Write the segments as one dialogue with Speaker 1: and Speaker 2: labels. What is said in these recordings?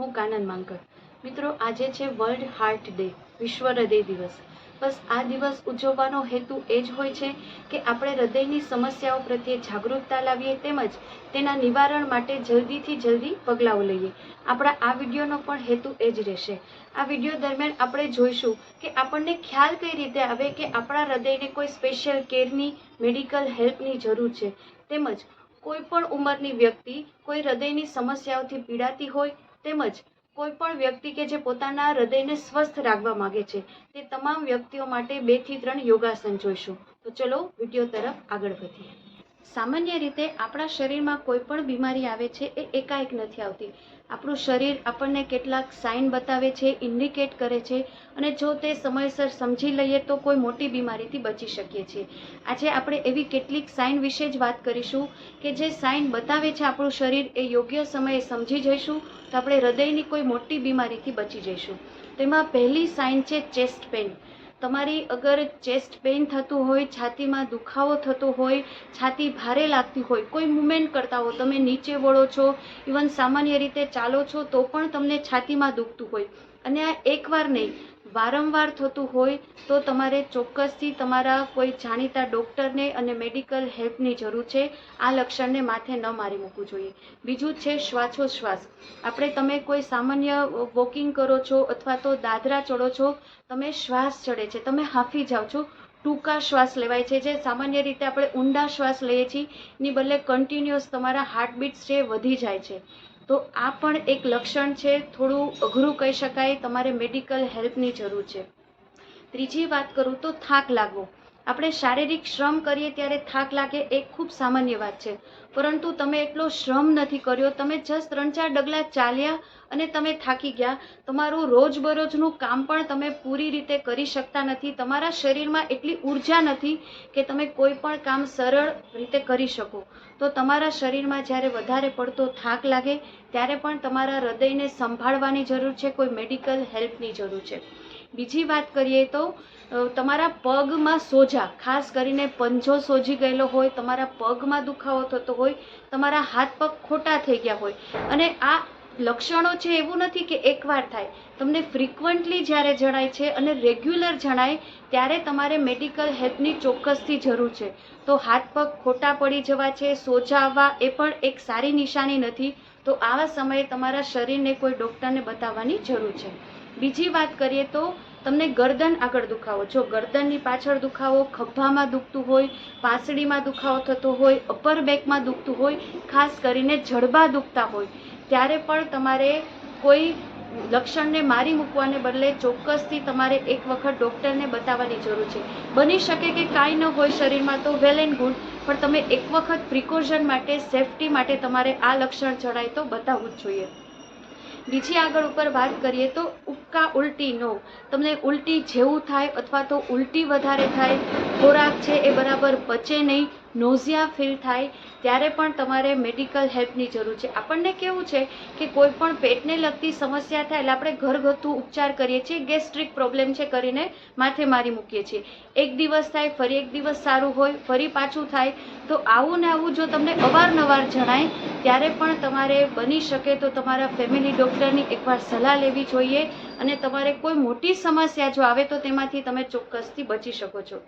Speaker 1: હું કાનન માંકર મિત્રો, આજે છે વર્લ્ડ હાર્ટ ડે વિશ્વ હૃદય દિવસ. બસ આ દિવસ ઉજવવાનો હેતુ એ જ હોય છે કે આપણે હૃદયની સમસ્યાઓ પ્રત્યે જાગૃતતા લાવીએ તેમજ તેના નિવારણ માટે જલ્દીથી જલ્દી પગલાઓ લઈએ. આપણા આ વિડીયોનો પણ હેતુ એ જ રહેશે. આ વીડિયો દરમિયાન આપણે જોઈશું કે આપણને ખ્યાલ કઈ રીતે આવે કે આપણા હૃદયને કોઈ સ્પેશિયલ કેરની મેડિકલ હેલ્પની જરૂર છે. તેમજ કોઈ પણ ઉંમરની વ્યક્તિ કોઈ હૃદયની સમસ્યાઓથી પીડાતી હોય તેમજ કોઈ પણ વ્યક્તિ કે જે પોતાના હૃદયને સ્વસ્થ રાખવા માંગે છે, તે તમામ વ્યક્તિઓ માટે બેથી ત્રણ યોગાસન જોઈશું. તો ચલો વીડિયો તરફ આગળ વધીએ. સામાન્ય રીતે આપણા શરીરમાં કોઈ પણ બીમારી આવે છે, એ એકાએક નથી આવતી. આપણું શરીર આપણને કેટલાક સાઇન બતાવે છે ઇન્ડિકેટ કરે છે અને જો તે સમયસર સમજી લઈએ તો કોઈ મોટી બીમારીથી બચી શકીએ છીએ. આજે આપણે એવી કેટલીક સાઇન વિશે જ વાત કરીશું કે જે સાઇન બતાવે છે આપણું શરીર એ યોગ્ય સમયે સમજી જઈશું તો આપણે હૃદયની કોઈ મોટી બીમારીથી બચી જઈશું. તેમાં પહેલી સાઇન છે ચેસ્ટ પેઇન તમારી અગર ચેસ્ટ પેઇન થતું હોય, છાતીમાં દુખાવો થતો હોય, છાતી ભારે લાગતી હોય, કોઈ મુમેન્ટ કરતા હો, તમે નીચે વળો છો, ઇવન સામાન્ય રીતે ચાલો છો, તો પણ તમને છાતીમાં દુખતું હોય. અને આ એકવાર નહીં વારંવાર થતું હોય તો તમારે ચોક્કસથી તમારા કોઈ જાણીતા ડૉક્ટરને અને મેડિકલ હેલ્પની જરૂર છે. આ લક્ષણને માથે ન મારી મૂકવું જોઈએ. બીજું છે શ્વાસોશ્વાસ. આપણે તમે કોઈ સામાન્ય વોકિંગ કરો છો અથવા તો દાદરા ચડો છો, તમે શ્વાસ ચડે છે, તમે હાંફી જાઓ છો, ટૂંકા શ્વાસ લેવાય છે, જે સામાન્ય રીતે આપણે ઊંડા શ્વાસ લઈએ છીએ. એની બદલે કન્ટિન્યુઅસ તમારા હાર્ટબીટ્સ છે, વધી જાય છે. તો આ પણ એક લક્ષણ છે, થોડું અઘરું કહી શકાય, તમારે મેડિકલ હેલ્પની જરૂર છે. ત્રીજી વાત કરું તો થાક લાગવો. આપણે શારીરિક શ્રમ કરીએ ત્યારે થાક લાગે એ ખૂબ સામાન્ય વાત છે. પરંતુ તમે એટલો શ્રમ નથી કર્યો, તમે જસ્ટ ત્રણ ચાર ડગલા ચાલ્યા અને તમે થાકી ગયા. તમારું રોજબરોજનું કામ પણ તમે પૂરી રીતે કરી શકતા નથી. તમારા શરીરમાં એટલી ઊર્જા નથી કે તમે કોઈ પણ કામ સરળ રીતે કરી શકો. તો તમારા શરીરમાં જ્યારે વધારે પડતો થાક લાગે, ત્યારે પણ તમારા હૃદયને સંભાળવાની જરૂર છે, કોઈ મેડિકલ હેલ્પની જરૂર છે. બીજી વાત કરીએ તો તમારા પગમાં સોજા, ખાસ કરીને પંજો સોજી ગયેલો હોય, તમારા પગમાં દુખાવો થતો હોય, તમારા હાથ પગ ખોટા થઈ ગયા હોય. અને આ લક્ષણો છે એવું નથી કે એકવાર થાય. તમને ફ્રિકવન્ટલી જ્યારે જણાય છે અને રેગ્યુલર જણાય, ત્યારે તમારે મેડિકલ હેલ્પની ચોક્કસથી જરૂર છે. તો હાથ પગ ખોટા પડી જવા છે, સોજા આવવા એ પણ એક સારી નિશાની નથી. તો આવા સમયે તમારા શરીરને કોઈ ડૉક્ટરને બતાવવાની જરૂર છે. બીજી વાત કરીએ તો તમને ગરદન આગળ દુખાવો. જો ગરદનની પાછળ દુખાવો ખભામાં દુખતું હોય, પાંસળીમાં દુખાવો થતો હોય અપર બેકમાં દુખતું હોય, ખાસ કરીને જડબા દુખતા હોય, ત્યારે પણ તમારે કોઈ લક્ષણને મારી મૂકવાને બદલે ચોક્કસથી તમારે એક વખત ડૉક્ટરને બતાવવાની જરૂર છે. બની શકે કે કાંઈ ન હોય શરીરમાં તો વેલ એન્ડ ગુડ પણ તમે એક વખત પ્રિકોશન માટે સેફટી માટે તમારે આ લક્ષણ જણાય તો બતાવવું જ જોઈએ. બીજી આગળ ઉપર વાત કરીએ તો ઉબકા ઉલટી નો તમને ઉલટી જેવું થાય અથવા તો ઉલટી વધારે થાય, ખોરાક છે એ બરાબર પચે નહીં નોઝિયા ફીલ થાય, ત્યારે પણ તમારે મેડિકલ હેલ્પની જરૂર છે. આપણને કેવું છે કે કોઈ પણ પેટને લગતી સમસ્યા થાય એટલે આપણે ઘરગથ્થુ ઉપચાર કરીએ છીએ ગેસ્ટ્રિક પ્રોબ્લેમ છે કરીને માથે મારી મૂકીએ છીએ. એક દિવસ થાય, ફરી એક દિવસ સારું હોય, ફરી પાછું થાય, તો આવું ને આવું જો તમને અવારનવાર જણાય ત્યારે પણ તમારે બની શકે તો તમારા ફેમિલી ડૉક્ટરની એકવાર સલાહ લેવી જોઈએ અને તમારે કોઈ મોટી સમસ્યા જો આવે તો તેમાંથી તમે ચોક્કસથી બચી શકો છો.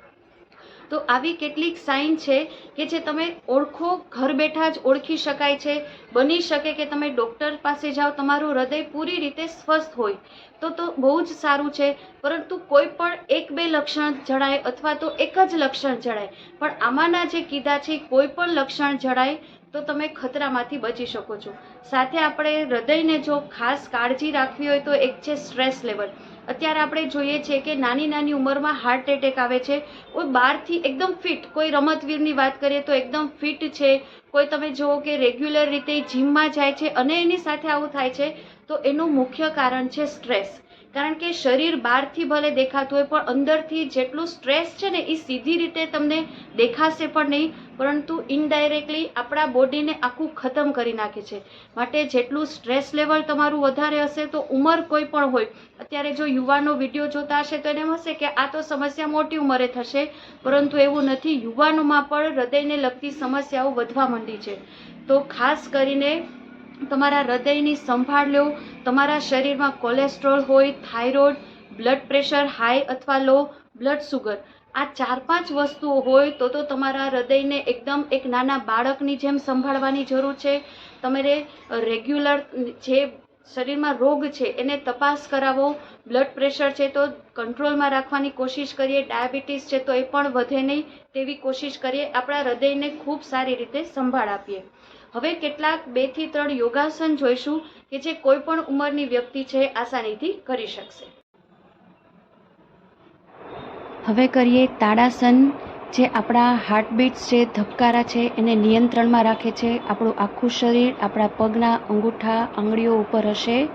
Speaker 1: તો આવી કેટલીક સાઇન છે કે જે તમે ઓળખો, ઘર બેઠા જ ઓળખી શકાય છે. બની શકે કે તમે ડૉક્ટર પાસે જાઓ, તમારું હૃદય પૂરી રીતે સ્વસ્થ હોય. તો તો બહુ જ સારું છે. પરંતુ કોઈ પણ એક બે લક્ષણ જણાય અથવા તો એક જ લક્ષણ જણાય. પણ આમાંના જે કીધા છે, કોઈ પણ લક્ષણ જણાય તો તમે ખતરામાંથી બચી શકો છો. સાથે આપણે હૃદયને જો ખાસ કાળજી રાખવી હોય તો એક છે સ્ટ્રેસ લેવલ. અત્યારે આપણે જોઈએ છીએ કે નાની નાની ઉંમરમાં હાર્ટ એટેક આવે છે. કોઈ બહારથી એકદમ ફિટ કોઈ રમતવીરની વાત કરીએ તો એકદમ ફિટ છે. કોઈ તમે જુઓ કે રેગ્યુલર રીતે જીમમાં જાય છે અને એની સાથે આવું થાય છે, તો એનું મુખ્ય કારણ છે સ્ટ્રેસ કારણ કે શરીર બહારથી ભલે દેખાતું હોય, પણ અંદરથી જેટલું સ્ટ્રેસ છે ને, એ સીધી રીતે તમને દેખાશે પણ નહીં. પરંતુ ઇનડાયરેક્ટલી આપણા બોડીને આખું ખતમ કરી નાખે છે. માટે જેટલું સ્ટ્રેસ લેવલ તમારું વધારે હશે, તો ઉંમર કોઈ પણ હોય. અત્યારે જો યુવાનો વીડિયો જોતા હશે, તો એને હશે કે આ તો સમસ્યા મોટી ઉંમરે થશે. પરંતુ એવું નથી. યુવાનોમાં પણ હૃદયને લગતી સમસ્યાઓ વધવા માંડી છે. તો ખાસ કરીને તમારા હૃદયની સંભાળ લો, તમારા શરીરમાં કોલેસ્ટ્રોલ હોય થાઇરોઇડ બ્લડ પ્રેશર હાઈ અથવા લો બ્લડ સુગર આ ચાર પાંચ વસ્તુઓ હોય તો તો તમારા હૃદયને એકદમ એક નાના બાળકની જેમ સંભાળવાની જરૂર છે. તમારે રેગ્યુલર જે શરીરમાં રોગ છે એને તપાસ કરાવો. બ્લડ પ્રેશર છે તો કંટ્રોલમાં રાખવાની કોશિશ કરીએ. ડાયાબિટીસ છે તો એ પણ વધે નહીં તેવી કોશિશ કરીએ. આપણા હૃદયને ખૂબ સારી રીતે સંભાળ આપીએ. હવે કેટલાક બેથી ત્રણ યોગાસન જોઈશું કે જે કોઈ પણ ઉંમરની વ્યક્તિ છે આસાનીથી કરી શકશે. હવે કરીએ તાડાસન, જે આપણા હાર્ટબીટ્સ છે, ધબકારા છે, એને નિયંત્રણમાં રાખે છે. આપણું આખું શરીર, આપણા પગના અંગૂઠા, આંગળીઓ ઉપર હશે.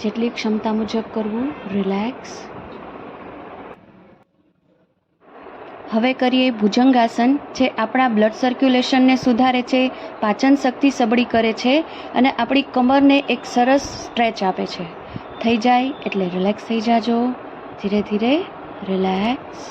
Speaker 1: જેટલી ક્ષમતા મુજબ કરવું રિલેક્સ હવે કરીએ ભુજંગાસન, જે આપણા બ્લડ સર્ક્યુલેશનને સુધારે છે, પાચન શક્તિ સબળી કરે છે અને આપણી કમરને એક સરસ સ્ટ્રેચ આપે છે. થઈ જાય એટલે રિલેક્સ થઈ જાજો. ધીરે ધીરે રિલેક્સ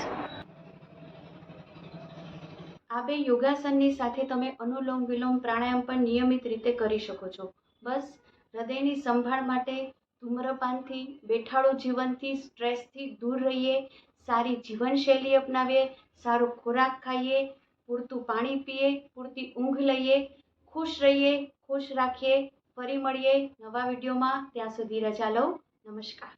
Speaker 1: આ બે યોગાસનની સાથે તમે અનુલોમ વિલોમ પ્રાણાયામ પણ નિયમિત રીતે કરી શકો છો. બસ, હૃદયની સંભાળ માટે ધૂમ્રપાનથી, બેઠાળું જીવનથી સ્ટ્રેસથી દૂર રહીએ. સારી જીવનશૈલી અપનાવીએ, સારો ખોરાક ખાઈએ, પૂરતું પાણી પીએ, પૂરતી ઊંઘ લઈએ, ખુશ રહીએ, ખુશ રાખીએ, ફરી મળીએ નવા વિડીયોમાં. ત્યાં સુધી રજા લઉં નમસ્કાર.